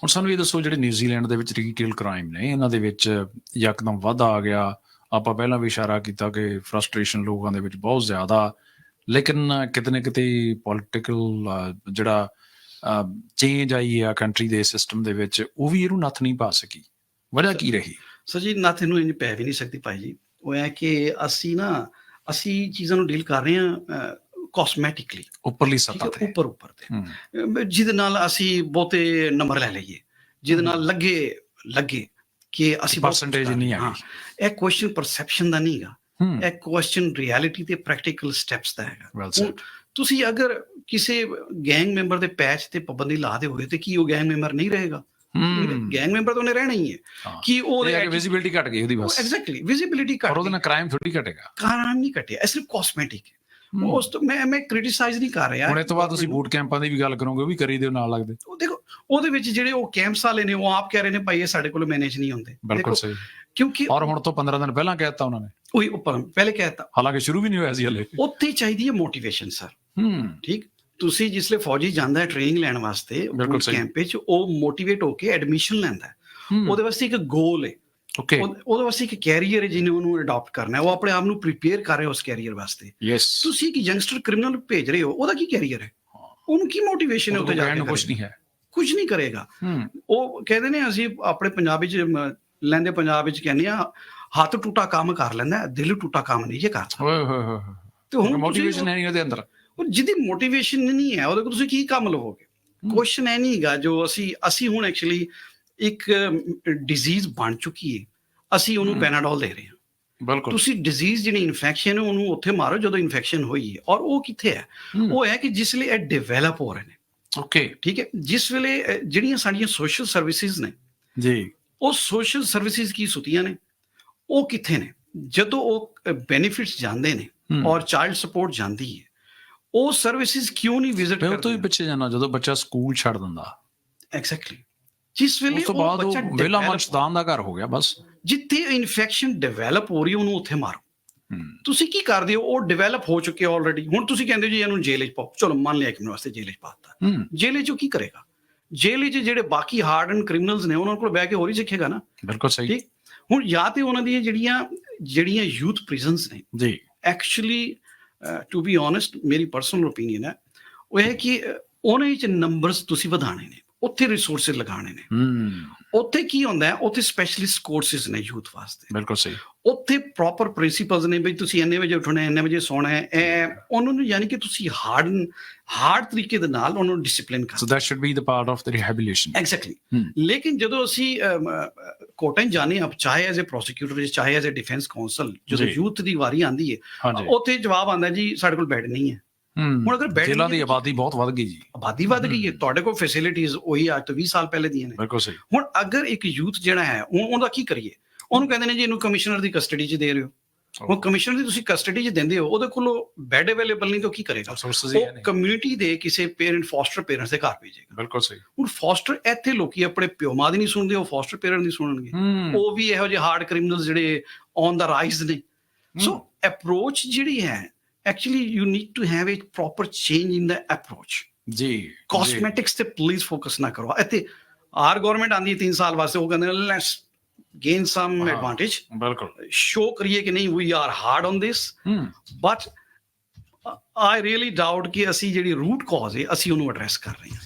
ਹੁਣ ਸਾਨੂੰ ਇਹ ਦੱਸੋ ਜਿਹੜੇ ਨਿਊਜ਼ੀਲੈਂਡ ਦੇ ਵਿੱਚ ਰੀਟੇਲ ਕ੍ਰਾਈਮ ਨੇ, ਇਹਨਾਂ ਦੇ ਵਿੱਚ ਯਕਦਮ ਵਾਧਾ ਆ ਗਿਆ। ਆਪਾਂ ਪਹਿਲਾਂ ਵੀ ਇਸ਼ਾਰਾ ਕੀਤਾ ਕਿ ਫਰਸਟ੍ਰੇਸ਼ਨ ਲੋਕਾਂ ਦੇ ਵਿੱਚ ਬਹੁਤ ਜ਼ਿਆਦਾ। ਲੇਕਿਨ ਕਿਤੇ ਨਾ ਕਿਤੇ ਪੋਲਿਟੀਕਲ ਜਿਹੜਾ ਚੇਂਜ ਆਈ ਆ ਕੰਟਰੀ ਦੇ ਸਿਸਟਮ ਦੇ ਵਿੱਚ, ਉਹ ਵੀ ਇਹਨੂੰ ਨੱਥ ਨਹੀਂ ਪਾ ਸਕੀ। ਵਜ੍ਹਾ ਕੀ ਰਹੀ? ਸੋ ਜੀ ਨਾ ਤੈਨੂੰ ਇੰਜ ਪੈ ਵੀ ਨਹੀਂ ਸਕਦੀ ਭਾਈ ਜੀ। ਉਹ ਹੈ ਕਿ ਅਸੀਂ ਨਾ, ਅਸੀਂ ਚੀਜ਼ਾਂ ਨੂੰ ਡੀਲ ਕਰ ਰਹੇ ਹਾਂ ਕਾਸਮੈਟਿਕਲੀ ਉੱਪਰਲੀ ਸਤ੍ਹਾ ਤੇ ਉੱਪਰ ਉੱਪਰ ਤੇ। ਜਿਹਦੇ ਨਾਲ ਅਸੀਂ ਬਹੁਤੇ ਨੰਬਰ ਲੈ ਲਈਏ। ਜਿਹਦੇ ਨਾਲ ਲੱਗੇ ਲੱਗੇ ਕਿ ਅਸੀਂ ਕਰ ਨਹੀਂ। ਆਈ। ਇਹ ਕੁਐਸਚਨ ਪਰਸੈਪਸ਼ਨ ਦਾ ਨਹੀਂਗਾ ਇਹ ਕੁਐਸਚਨ ਰਿਐਲਿਟੀ ਤੇ ਪ੍ਰੈਕਟੀਕਲ ਸਟੈਪਸ ਦਾ ਹੈਗਾ। ਤੁਸੀਂ ਅਗਰ ਕਿਸੇ ਗੈਂਗ ਮੈਂਬਰ ਦੇ ਪੈਚ ਤੇ ਪਾਬੰਦੀ ਲਾ ਦੇ ਹੋਏ ਤੇ ਕੀ ਉਹ ਗੈਂਗ ਮੈਂਬਰ ਨਹੀਂ ਰਹੇਗਾ? ਗੈਂਗ ਮੈਂਬਰ ਤਾਂ ਉਹਨੇ ਰਹਿਣਾ ਹੀ ਹੈ। ਕਿ ਉਹ ਇਹ ਹੈ ਕਿ ਵਿਜ਼ਿਬਿਲਿਟੀ ਘਟ ਗਈ ਉਹਦੀ ਬਸ। ਐਗਜ਼ੈਕਟਲੀ ਵਿਜ਼ਿਬਿਲਿਟੀ ਘੱਟ ਉਹਦੇ ਨਾਲ ਕ੍ਰਾਈਮ ਥੋੜੀ ਘਟੇਗਾ। ਕਾਰਨ ਨਹੀਂ ਘਟਿਆ ਇਹ ਸਿਰਫ ਕਾਸਮੈਟਿਕ ਹੂੰ। ਉਸ ਤੋਂ ਮੈਂ ਮੈਂ ਕ੍ਰਿਟਿਸਾਈਜ਼ ਨਹੀਂ ਕਰ ਰਿਹਾ। ਹੁਣ ਇਸ ਤੋਂ ਬਾਅਦ ਤੁਸੀਂ ਬੂਟ ਕੈਂਪਾਂ ਦੀ ਵੀ ਗੱਲ ਕਰੋਗੇ ਉਹ ਵੀ ਕਰੀ ਦਿਓ ਨਾਲ ਲੱਗਦੇ। ਉਹ ਦੇਖੋ ਉਹਦੇ ਵਿੱਚ ਜਿਹੜੇ ਉਹ ਕੈਂਪਸ ਵਾਲੇ ਨੇ ਉਹ ਆਪ ਕਹਿ ਰਹੇ ਨੇ ਭਾਈ ਇਹ ਸਾਡੇ ਕੋਲ ਮੈਨੇਜ ਨਹੀਂ ਹੁੰਦੇ। ਬਿਲਕੁਲ ਸਹੀ। ਕਿਉਂਕਿ ਔਰ ਹੁਣ ਤੋਂ 15 ਦਿਨ ਪਹਿਲਾਂ ਕਹਿ ਦਿੱਤਾ ਉਹਨਾਂ ਨੇ। ਉਹੀ ਉੱਪਰ ਪਹਿਲੇ ਕਹਿਤਾ ਹਾਲਾਂਕਿ ਸ਼ੁਰੂ ਵੀ ਨਹੀਂ ਹੋਇਆ ਸੀ ਹਲੇ। ਉੱਥੇ ਚਾਹੀਦੀ ਹੈ ਮੋਟੀਵੇਸ਼ਨ ਸਰ ਹੂੰ। ਠੀਕ? ਤੁਸੀਂ ਜਿਸਲੇ ਫੌਜੀ ਜਾਂਦਾ ਹੈ ਟ੍ਰੇਨਿੰਗ ਲੈਣ ਵਾਸਤੇ। ਕੈਂਪ ਵਿੱਚ ਉਹ ਮੋਟੀਵੇਟ ਹੋ ਕੇ ਐਡਮਿਸ਼ਨ ਲੈਂਦਾ ਉਹਦੇ ਵਾਸਤੇ ਇੱਕ ਗੋਲ ਹੈ। ਓਕੇ ਉਹ- ਵਾਸਤੇ ਇੱਕ ਕੈਰੀਅਰ ਹੈ ਜਿਹਨੇ ਉਹਨੂੰ ਅਡਾਪਟ ਕਰਨਾ ਹੈ। ਉਹ ਆਪਣੇ ਆਪ ਨੂੰ ਪ੍ਰੀਪੇਅਰ ਕਰ ਰਿਹਾ ਉਸ ਕੈਰੀਅਰ ਵਾਸਤੇ। ਯੈਸ ਤੁਸੀਂ ਇੱਕ ਯੰਗਸਟਰ ਕ੍ਰਿਮੀਨਲ ਭੇਜ ਰਹੇ ਹੋ ਉਹਦਾ ਕੀ ਕੈਰੀਅਰ ਹੈ? ਉਹਨੂੰ ਕੀ ਮੋਟੀਵੇਸ਼ਨ ਹੈ ਉੱਥੇ ਜਾ ਕੇ ਕੁਝ ਨਹੀਂ ਹੈ। ਕੁਝ ਨਹੀਂ ਕਰੇਗਾ। ਉਹ ਕਹਿੰਦੇ ਨੇ ਅਸੀਂ ਆਪਣੇ ਪੰਜਾਬ ਵਿੱਚ ਲੈਂਦੇ ਪੰਜਾਬ ਵਿੱਚ ਕਹਿੰਦੇ ਆ ਹੱਥ ਟੂਟਾ ਕੰਮ ਕਰ ਲੈਂਦਾ ਦਿਲ ਟੂਟਾ ਕੰਮ ਨਹੀਂ ਜੇ ਕਰਦਾ ਓਏ ਹੋਏ ਹੋਏ ਤੇ ਹੁਣ ਮੋਟੀਵੇਸ਼ਨ ਹੈ ਨਹੀਂ ਉਹਦੇ ਅੰਦਰ। ਉਹ ਜਿਹਦੀ ਮੋਟੀਵੇਸ਼ਨ ਨਹੀਂ ਹੈ ਉਹਦੇ ਕੋਲ ਤੁਸੀਂ ਕੀ ਕੰਮ ਲਵੋਗੇ? ਕੁਐਸਚਨ ਹੈ ਨਹੀਂਗਾ ਜੋ ਅਸੀਂ ਅਸੀਂ ਹੁਣ ਐਕਚੁਅਲੀ ਇੱਕ ਡਿਜ਼ੀਜ਼ ਬਣ ਚੁੱਕੀ ਹੈ ਅਸੀਂ ਉਹਨੂੰ। ਪੈਨਾਡੋਲ ਦੇ ਰਹੇ ਹਾਂ। ਬਿਲਕੁਲ। ਤੁਸੀਂ ਡਿਜ਼ੀਜ਼ ਜਿਹੜੀ ਇਨਫੈਕਸ਼ਨ ਹੈ ਉਹਨੂੰ ਉੱਥੇ ਮਾਰੋ ਜਦੋਂ ਇਨਫੈਕਸ਼ਨ ਹੋਈ ਹੈ ਔਰ ਉਹ ਕਿੱਥੇ ਹੈ? ਉਹ ਹੈ ਕਿ ਜਿਸ ਲਈ ਇਹ ਡਿਵੈਲਪ ਹੋ ਰਹੇ ਨੇ। ਓਕੇ ਠੀਕ ਹੈ? ਜਿਸ ਵੇਲੇ ਜਿਹੜੀਆਂ ਸਾਡੀਆਂ ਸੋਸ਼ਲ ਸਰਵਿਸਿਜ਼ ਨੇ ਜੀ। ਉਹ ਸੋਸ਼ਲ ਸਰਵਿਸਿਜ਼ ਕੀ ਸੁਤੀਆਂ ਨੇ? ਉਹ ਕਿੱਥੇ ਨੇ? ਜਦੋਂ ਉਹ ਬੈਨੀਫਿਟਸ ਜਾਂਦੇ ਨੇ। ਔਰ ਚਾਈਲਡ ਸਪੋਰਟ ਜਾਂਦੀ ਹੈ ਉਹ ਸਰਵਿਸਿਜ਼ ਕਿਉਂ ਨਹੀਂ ਵਿਜ਼ਿਟ ਮੈਂ ਉਹ ਤੋਂ ਹੀ ਕਰਦੇ ਪਿੱਛੇ ਜਾਣਾ ਜਦੋਂ ਬੱਚਾ ਸਕੂਲ ਛੱਡ ਦਿੰਦਾ। ਐਗਜ਼ੈਕਟਲੀ ਜਿਸ ਵੇਲੇ ਉਸ ਤੋਂ ਉਹ ਬਾਅਦ ਬੱਚਾ ਉਹ ਵੇਲਾ ਦਾ ਘਰ ਹੋ ਗਿਆ ਬਸ। ਜਿੱਥੇ ਇਨਫੈਕਸ਼ਨ ਡਿਵੈਲਪ ਹੋ ਰਹੀ ਉਹਨੂੰ ਉੱਥੇ ਮਾਰੋ। ਤੁਸੀਂ ਕੀ ਕਰਦੇ ਹੋ? ਉਹ ਡਿਵੈਲਪ ਹੋ ਚੁੱਕੇ ਆਲਰੇਡੀ ਹੁਣ ਤੁਸੀਂ ਕਹਿੰਦੇ ਹੋ ਜੀ ਇਹਨੂੰ ਜੇਲ੍ਹ 'ਚ ਪਾਓ। ਚਲੋ ਮੰਨ ਲਿਆ ਕਿ ਮੇਰੇ ਵਾਸਤੇ ਜੇਲ੍ਹ 'ਚ ਪਾਤਾ ਜੇਲ੍ਹ 'ਚ ਕੀ ਕਰੇਗਾ? ਜੇਲ੍ਹ 'ਚ ਜਿਹੜੇ ਬਾਕੀ ਹਾਰਡ ਐਂਡ ਕ੍ਰਿਮੀਨਲਸ ਨੇ ਉਹਨਾਂ ਕੋਲ ਬਹਿ ਕੇ ਹੋਰ ਹੀ ਸਿੱਖੇਗਾ ਨਾ? ਬਿਲਕੁਲ ਸਹੀ। ਠੀਕ? ਹੁਣ ਜਾਂ ਤੇ ਉਹਨਾਂ ਦੀਆਂ ਜਿਹੜੀਆਂ ਜਿਹੜੀਆਂ ਯੂਥ ਪ੍ਰਿਜ਼ਨਸ ਨੇ ਜੀ। ਐਕਚੁਅਲੀ ਟੂ ਬੀ ਓਨੈਸਟ ਮੇਰੀ ਪਰਸਨਲ ਓਪੀਨੀਅਨ ਹੈ ਉਹ ਹੈ ਕਿ ਉਹਨਾਂ ਵਿੱਚ ਨੰਬਰਸ ਤੁਸੀਂ ਵਧਾਣੇ ਨੇ। ਉੱਥੇ ਰਿਸੋਰਸਸ ਲਗਾਉਣੇ ਨੇ। ਹੂੰ। ਉੱਥੇ ਕੀ ਹੁੰਦਾ ਹੈ? ਉੱਥੇ ਸਪੈਸ਼ਲਿਸਟ ਕੋਰਸਿਸ ਨੇ ਯੂਥ ਵਾਸਤੇ। ਬਿਲਕੁਲ ਸਹੀ। ਉੱਥੇ ਪ੍ਰੋਪਰ ਪ੍ਰਿੰਸੀਪਲਸ ਨੇ ਵੀ ਤੁਸੀਂ ਇੰਨੇ ਵਜੇ ਉੱਠਣਾ ਹੈ ਇੰਨੇ ਵਜੇ ਸੌਣਾ ਹੈ। ਇਹ ਉਹਨਾਂ ਨੂੰ ਯਾਨੀ ਕਿ ਤੁਸੀਂ ਹਾਰਡ ਹਾਰਡ ਤਰੀਕੇ ਦੇ ਨਾਲ ਉਹਨਾਂ ਨੂੰ ਡਿਸਪਲਿਨ ਕਰ so that should be the part of the rehabilitation exactly. ਲੇਕਿਨ ਜਦੋਂ ਅਸੀਂ ਕੋਰਟਾਂ ਜਾਂਦੇ ਹਾਂ ਚਾਹੇ ਐਜ਼ ਅ ਪ੍ਰੋਸੀਕਿਊਟਰ ਚਾਹੇ ਐਜ਼ ਅ ਡਿਫੈਂਸ ਕਾਉਂਸਲ ਜਦੋਂ। ਯੂਥ ਦੀ ਵਾਰੀ ਆਂਦੀ ਹੈ ਉੱਥੇ ਜਵਾਬ ਆਂਦਾ ਜੀ ਸਾਡੇ ਕੋਲ ਬੈੱਡ ਨਹੀਂ ਹੂੰ। ਹੁਣ ਅਗਰ ਬੈੱਡ ਜੇਲ੍ਹਾਂ ਦੀ ਆਬਾਦੀ ਬਹੁਤ ਵੱਧ ਗਈ ਜੀ। ਆਬਾਦੀ ਵੱਧ ਗਈ ਹੈ। ਤੁਹਾਡੇ ਕੋਲ ਫੈਸਿਲਿਟੀਆਂ ਉਹੀ ਅੱਜ ਤੋਂ 20 ਸਾਲ ਪਹਿਲੇ ਦੀਆਂ ਨੇ। ਬਿਲਕੁਲ ਸਹੀ। ਹੁਣ ਅਗਰ ਇੱਕ ਯੂਥ ਜਿਹੜਾ ਹੈ ਉਹ- ਉਹਦਾ ਕੀ ਕਰੀਏ? ਉਹਨੂੰ ਕਹਿੰਦੇ ਨੇ ਜੀ ਇਹਨੂੰ ਕਮਿਸ਼ਨਰ ਦੀ ਕਸਟਡੀ 'ਚ ਦੇ ਰਹੇ ਹੋ। ਹੁਣ ਕਮਿਸ਼ਨਰ ਦੀ ਤੁਸੀਂ ਕਸਟਡੀ 'ਚ ਦਿੰਦੇ ਹੋ ਉਹਦੇ ਕੋਲ ਬੈੱਡ ਅਵੇਲੇਬਲ ਨਹੀਂ ਤਾਂ ਉਹ ਕੀ ਕਰੇਗਾ? ਉਹ ਕਮਿਊਨਿਟੀ ਦੇ ਕਿਸੇ ਪੇਰੈਂਟ ਫੋਸਟਰ ਪੇਰੈਂਟਸ ਦੇ ਘਰ ਭੇਜੇਗਾ। ਬਿਲਕੁਲ ਸਹੀ। ਹੁਣ ਫੋਸਟਰ ਇੱਥੇ ਲੋਕੀ ਆਪਣੇ ਪਿਓ ਮਾਂ ਦੀ ਨਹੀਂ ਸੁਣਦੇ ਉਹ ਫੋਸਟਰ ਪੇਰੈਂਟ ਦੀ ਸੁਣਨਗੇ। ਉਹ ਵੀ ਇਹੋ ਜਿਹੇ ਹਾਰਡ ਕ੍ਰਿਮੀਨਲਸ ਜਿਹੜੇ ਔਨ ਦਾ ਰਾਈਜ਼ ਨੇ। ਸੋ ਅਪਰੋਚ ਜਿਹੜੀ ਹੈ actually you need to have a proper change in the approach ਜੀ ਕਾਸਮੈਟਿਕਸ ਤੇ ਪਲੀਜ਼ ਫੋਕਸ ਨਾ ਕਰੋ ਇੱਥੇ ਆਰ ਗਵਰਨਮੈਂਟ ਆਂਦੀ ਹੈ 3 ਸਾਲ ਵਾਸਤੇ ਉਹ ਕਹਿੰਦੇ ਨੇ ਲੈਟਸ ਗੇਨ ਸਮ ਹਾਂ। ਐਡਵਾਂਟੇਜ ਜੀ, ਬਿਲਕੁਲ ਸ਼ੋ ਕਰੀਏ ਕਿ ਨਹੀਂ we are hard on this ਹੂੰ ਬਟ ਆਈ ਰੀਅਲੀ ਡਾਊਟ ਕਿ ਅਸੀਂ ਜਿਹੜੀ ਰੂਟ ਕਾਜ਼ ਹੈ ਅਸੀਂ ਉਹਨੂੰ ਐਡਰੈਸ ਕਰ ਰਹੇ ਹਾਂ